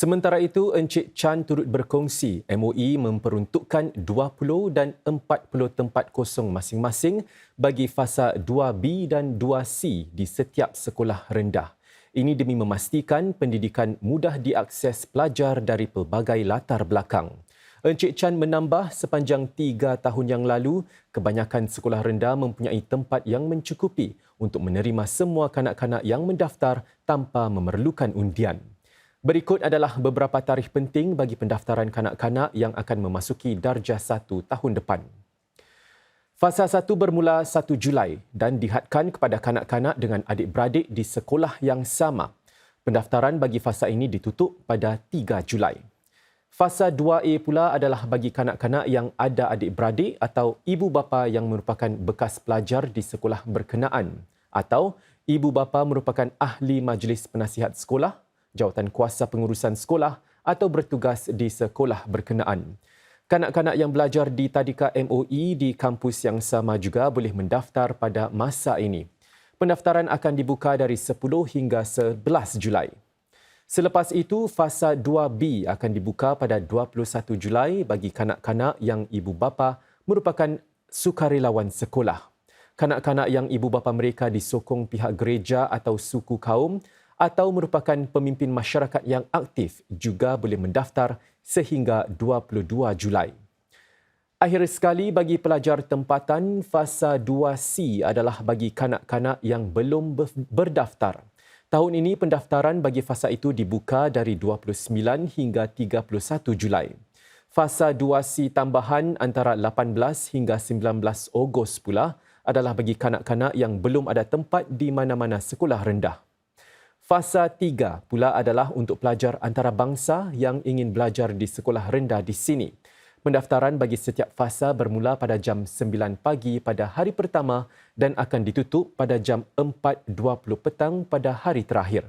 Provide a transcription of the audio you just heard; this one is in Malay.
Sementara itu, Encik Chan turut berkongsi MOE memperuntukkan 20 dan 40 tempat kosong masing-masing bagi fasa 2B dan 2C di setiap sekolah rendah. Ini demi memastikan pendidikan mudah diakses pelajar dari pelbagai latar belakang. Encik Chan menambah sepanjang tiga tahun yang lalu, kebanyakan sekolah rendah mempunyai tempat yang mencukupi untuk menerima semua kanak-kanak yang mendaftar tanpa memerlukan undian. Berikut adalah beberapa tarikh penting bagi pendaftaran kanak-kanak yang akan memasuki darjah satu tahun depan. Fasa satu bermula 1 Julai dan dihadkan kepada kanak-kanak dengan adik-beradik di sekolah yang sama. Pendaftaran bagi fasa ini ditutup pada 3 Julai. Fasa 2A pula adalah bagi kanak-kanak yang ada adik-beradik atau ibu bapa yang merupakan bekas pelajar di sekolah berkenaan atau ibu bapa merupakan ahli majlis penasihat sekolah jawatan kuasa pengurusan sekolah atau bertugas di sekolah berkenaan. Kanak-kanak yang belajar di tadika MOE di kampus yang sama juga boleh mendaftar pada masa ini. Pendaftaran akan dibuka dari 10 hingga 11 Julai. Selepas itu, fasa 2B akan dibuka pada 21 Julai bagi kanak-kanak yang ibu bapa merupakan sukarelawan sekolah. Kanak-kanak yang ibu bapa mereka disokong pihak gereja atau suku kaum atau merupakan pemimpin masyarakat yang aktif juga boleh mendaftar sehingga 22 Julai. Akhir sekali bagi pelajar tempatan, fasa 2C adalah bagi kanak-kanak yang belum berdaftar. Tahun ini pendaftaran bagi fasa itu dibuka dari 29 hingga 31 Julai. Fasa 2C tambahan antara 18 hingga 19 Ogos pula adalah bagi kanak-kanak yang belum ada tempat di mana-mana sekolah rendah. Fasa tiga pula adalah untuk pelajar antarabangsa yang ingin belajar di sekolah rendah di sini. Pendaftaran bagi setiap fasa bermula pada jam 9 pagi pada hari pertama dan akan ditutup pada jam 4.20 petang pada hari terakhir.